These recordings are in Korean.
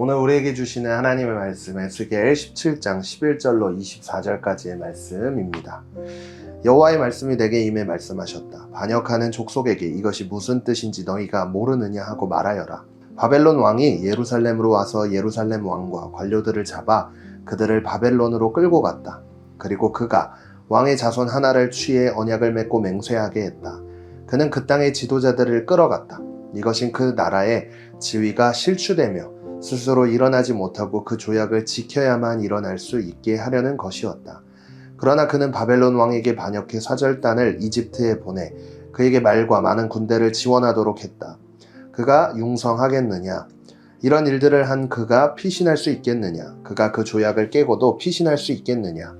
오늘 우리에게 주시는 하나님의 말씀 에스겔 17장 11절로 24절까지의 말씀입니다. 여호와의 말씀이 내게 임해 말씀하셨다. 반역하는 족속에게 이것이 무슨 뜻인지 너희가 모르느냐 하고 말하여라. 바벨론 왕이 예루살렘으로 와서 예루살렘 왕과 관료들을 잡아 그들을 바벨론으로 끌고 갔다. 그리고 그가 왕의 자손 하나를 취해 언약을 맺고 맹세하게 했다. 그는 그 땅의 지도자들을 끌어갔다. 이것인 그 나라의 지위가 실추되며 스스로 일어나지 못하고 그 조약을 지켜야만 일어날 수 있게 하려는 것이었다. 그러나 그는 바벨론 왕에게 반역해 사절단을 이집트에 보내 그에게 말과 많은 군대를 지원하도록 했다. 그가 융성하겠느냐? 이런 일들을 한 그가 피신할 수 있겠느냐? 그가 그 조약을 깨고도 피신할 수 있겠느냐?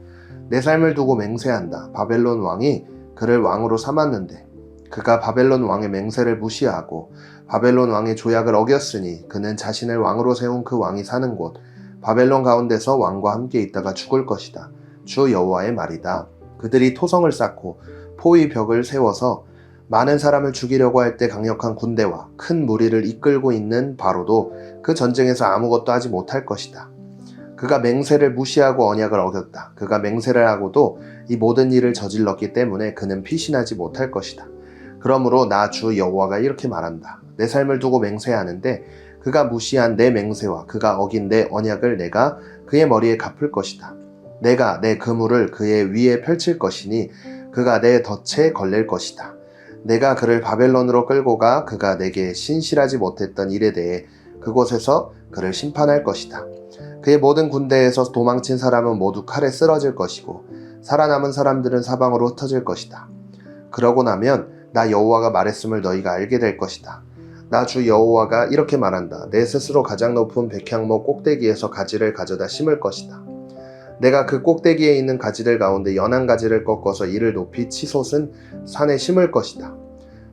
내 삶을 두고 맹세한다. 바벨론 왕이 그를 왕으로 삼았는데 그가 바벨론 왕의 맹세를 무시하고 바벨론 왕의 조약을 어겼으니 그는 자신을 왕으로 세운 그 왕이 사는 곳 바벨론 가운데서 왕과 함께 있다가 죽을 것이다. 주 여호와의 말이다. 그들이 토성을 쌓고 포위 벽을 세워서 많은 사람을 죽이려고 할 때 강력한 군대와 큰 무리를 이끌고 있는 바로도 그 전쟁에서 아무것도 하지 못할 것이다. 그가 맹세를 무시하고 언약을 어겼다. 그가 맹세를 하고도 이 모든 일을 저질렀기 때문에 그는 피신하지 못할 것이다. 그러므로 나 주 여호와가 이렇게 말한다. 내 삶을 두고 맹세하는데 그가 무시한 내 맹세와 그가 어긴 내 언약을 내가 그의 머리에 갚을 것이다. 내가 내 그물을 그의 위에 펼칠 것이니 그가 내 덫에 걸릴 것이다. 내가 그를 바벨론으로 끌고 가 그가 내게 신실하지 못했던 일에 대해 그곳에서 그를 심판할 것이다. 그의 모든 군대에서 도망친 사람은 모두 칼에 쓰러질 것이고 살아남은 사람들은 사방으로 흩어질 것이다. 그러고 나면 나 여호와가 말했음을 너희가 알게 될 것이다. 나 주 여호와가 이렇게 말한다. 내 스스로 가장 높은 백향목 꼭대기에서 가지를 가져다 심을 것이다. 내가 그 꼭대기에 있는 가지들 가운데 연한 가지를 꺾어서 이를 높이 치솟은 산에 심을 것이다.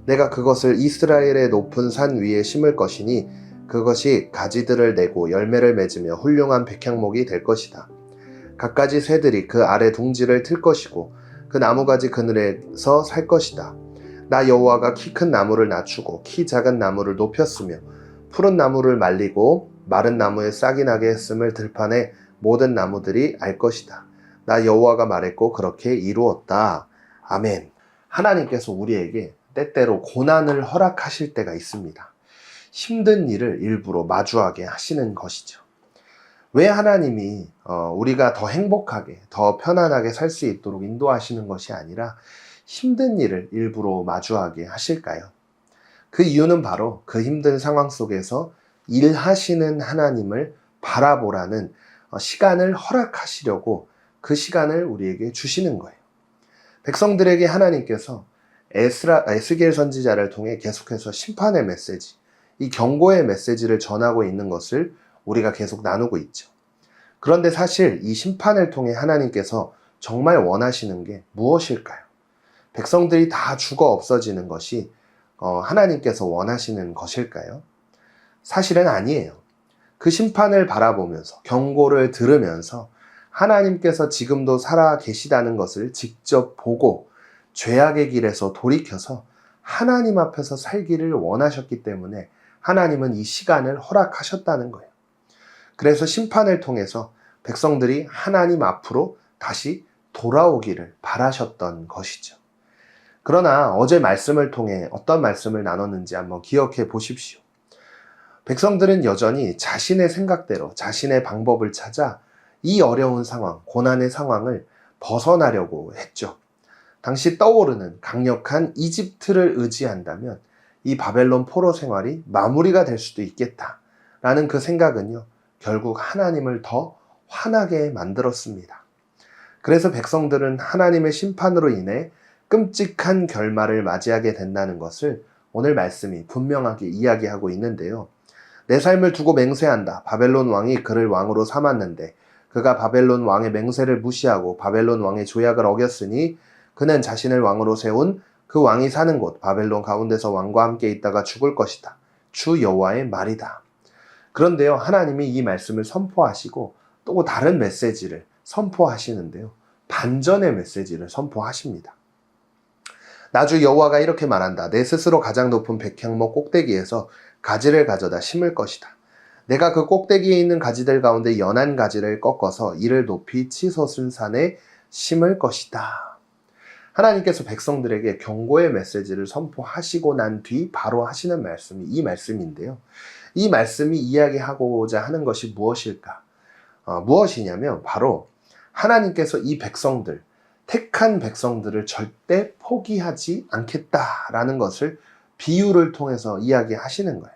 내가 그것을 이스라엘의 높은 산 위에 심을 것이니 그것이 가지들을 내고 열매를 맺으며 훌륭한 백향목이 될 것이다. 갖가지 새들이 그 아래 둥지를 틀 것이고 그 나무가지 그늘에서 살 것이다. 나 여호와가 키 큰 나무를 낮추고 키 작은 나무를 높였으며 푸른 나무를 말리고 마른 나무에 싹이 나게 했음을 들판에 모든 나무들이 알 것이다. 나 여호와가 말했고 그렇게 이루었다. 아멘. 하나님께서 우리에게 때때로 고난을 허락하실 때가 있습니다. 힘든 일을 일부러 마주하게 하시는 것이죠. 왜 하나님이 어, 우리가 더 행복하게, 더 편안하게 살 수 있도록 인도하시는 것이 아니라 힘든 일을 일부러 마주하게 하실까요? 그 이유는 바로 그 힘든 상황 속에서 일하시는 하나님을 바라보라는 어, 시간을 허락하시려고 그 시간을 우리에게 주시는 거예요. 백성들에게 하나님께서 에스라, 에스겔 선지자를 통해 계속해서 심판의 메시지, 이 경고의 메시지를 전하고 있는 것을 우리가 계속 나누고 있죠. 그런데 사실 이 심판을 통해 하나님께서 정말 원하시는 게 무엇일까요? 백성들이 다 죽어 없어지는 것이 어, 하나님께서 원하시는 것일까요? 사실은 아니에요. 그 심판을 바라보면서 경고를 들으면서 하나님께서 지금도 살아 계시다는 것을 직접 보고 죄악의 길에서 돌이켜서 하나님 앞에서 살기를 원하셨기 때문에 하나님은 이 시간을 허락하셨다는 거예요. 그래서 심판을 통해서 백성들이 하나님 앞으로 다시 돌아오기를 바라셨던 것이죠. 그러나 어제 말씀을 통해 어떤 말씀을 나눴는지 한번 기억해 보십시오. 백성들은 여전히 자신의 생각대로 자신의 방법을 찾아 이 어려운 상황, 고난의 상황을 벗어나려고 했죠. 당시 떠오르는 강력한 이집트를 의지한다면 이 바벨론 포로 생활이 마무리가 될 수도 있겠다라는 그 생각은요, 결국 하나님을 더 화나게 만들었습니다. 그래서 백성들은 하나님의 심판으로 인해 끔찍한 결말을 맞이하게 된다는 것을 오늘 말씀이 분명하게 이야기하고 있는데요. 내 삶을 두고 맹세한다. 바벨론 왕이 그를 왕으로 삼았는데 그가 바벨론 왕의 맹세를 무시하고 바벨론 왕의 조약을 어겼으니 그는 자신을 왕으로 세운 그 왕이 사는 곳 바벨론 가운데서 왕과 함께 있다가 죽을 것이다. 주 여호와의 말이다. 그런데요. 하나님이 이 말씀을 선포하시고 또 다른 메시지를 선포하시는데요. 반전의 메시지를 선포하십니다. 나주 여호와가 이렇게 말한다. 내 스스로 가장 높은 백향목 꼭대기에서 가지를 가져다 심을 것이다. 내가 그 꼭대기에 있는 가지들 가운데 연한 가지를 꺾어서 이를 높이 치솟은 산에 심을 것이다. 하나님께서 백성들에게 경고의 메시지를 선포하시고 난 뒤 바로 하시는 말씀이 이 말씀인데요. 이 말씀이 이야기하고자 하는 것이 무엇일까? 어, 무엇이냐면 바로 하나님께서 이 백성들, 택한 백성들을 절대 포기하지 않겠다라는 것을 비유를 통해서 이야기하시는 거예요.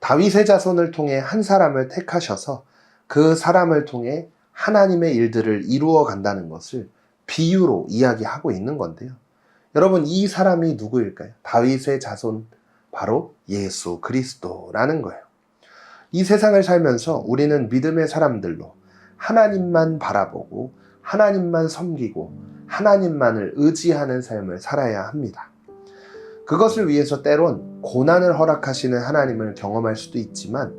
다윗의 자손을 통해 한 사람을 택하셔서 그 사람을 통해 하나님의 일들을 이루어 간다는 것을 비유로 이야기하고 있는 건데요. 여러분, 이 사람이 누구일까요? 다윗의 자손, 바로 예수 그리스도라는 거예요. 이 세상을 살면서 우리는 믿음의 사람들로 하나님만 바라보고 하나님만 섬기고 하나님만을 의지하는 삶을 살아야 합니다. 그것을 위해서 때론 고난을 허락하시는 하나님을 경험할 수도 있지만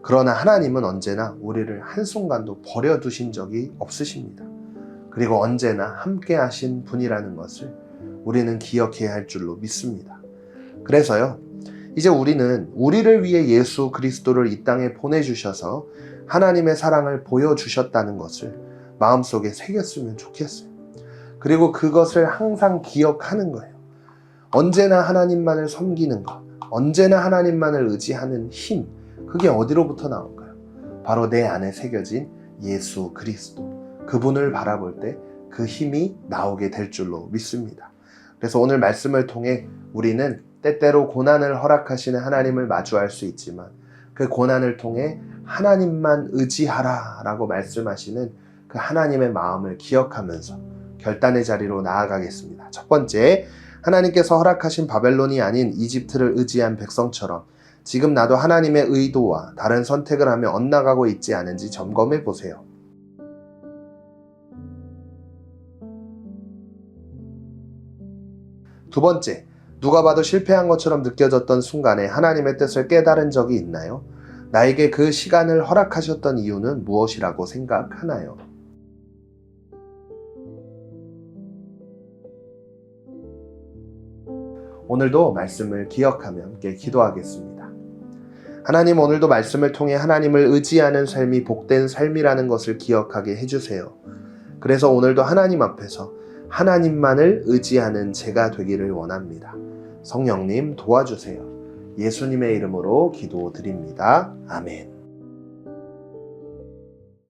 그러나 하나님은 언제나 우리를 한순간도 버려두신 적이 없으십니다. 그리고 언제나 함께 하신 분이라는 것을 우리는 기억해야 할 줄로 믿습니다. 그래서요, 이제 우리는 우리를 위해 예수 그리스도를 이 땅에 보내주셔서 하나님의 사랑을 보여주셨다는 것을 마음속에 새겼으면 좋겠어요. 그리고 그것을 항상 기억하는 거예요. 언제나 하나님만을 섬기는 것, 언제나 하나님만을 의지하는 힘, 그게 어디로부터 나올까요? 바로 내 안에 새겨진 예수 그리스도. 그분을 바라볼 때 그 힘이 나오게 될 줄로 믿습니다. 그래서 오늘 말씀을 통해 우리는 때때로 고난을 허락하시는 하나님을 마주할 수 있지만 그 고난을 통해 하나님만 의지하라 라고 말씀하시는 그 하나님의 마음을 기억하면서 결단의 자리로 나아가겠습니다. 첫 번째, 하나님께서 허락하신 바벨론이 아닌 이집트를 의지한 백성처럼 지금 나도 하나님의 의도와 다른 선택을 하며 엇나가고 있지 않은지 점검해 보세요. 두 번째, 누가 봐도 실패한 것처럼 느껴졌던 순간에 하나님의 뜻을 깨달은 적이 있나요? 나에게 그 시간을 허락하셨던 이유는 무엇이라고 생각하나요? 오늘도 말씀을 기억하며 함께 기도하겠습니다. 하나님 오늘도 말씀을 통해 하나님을 의지하는 삶이 복된 삶이라는 것을 기억하게 해주세요. 그래서 오늘도 하나님 앞에서 하나님만을 의지하는 제가 되기를 원합니다. 성령님 도와주세요. 예수님의 이름으로 기도드립니다. 아멘.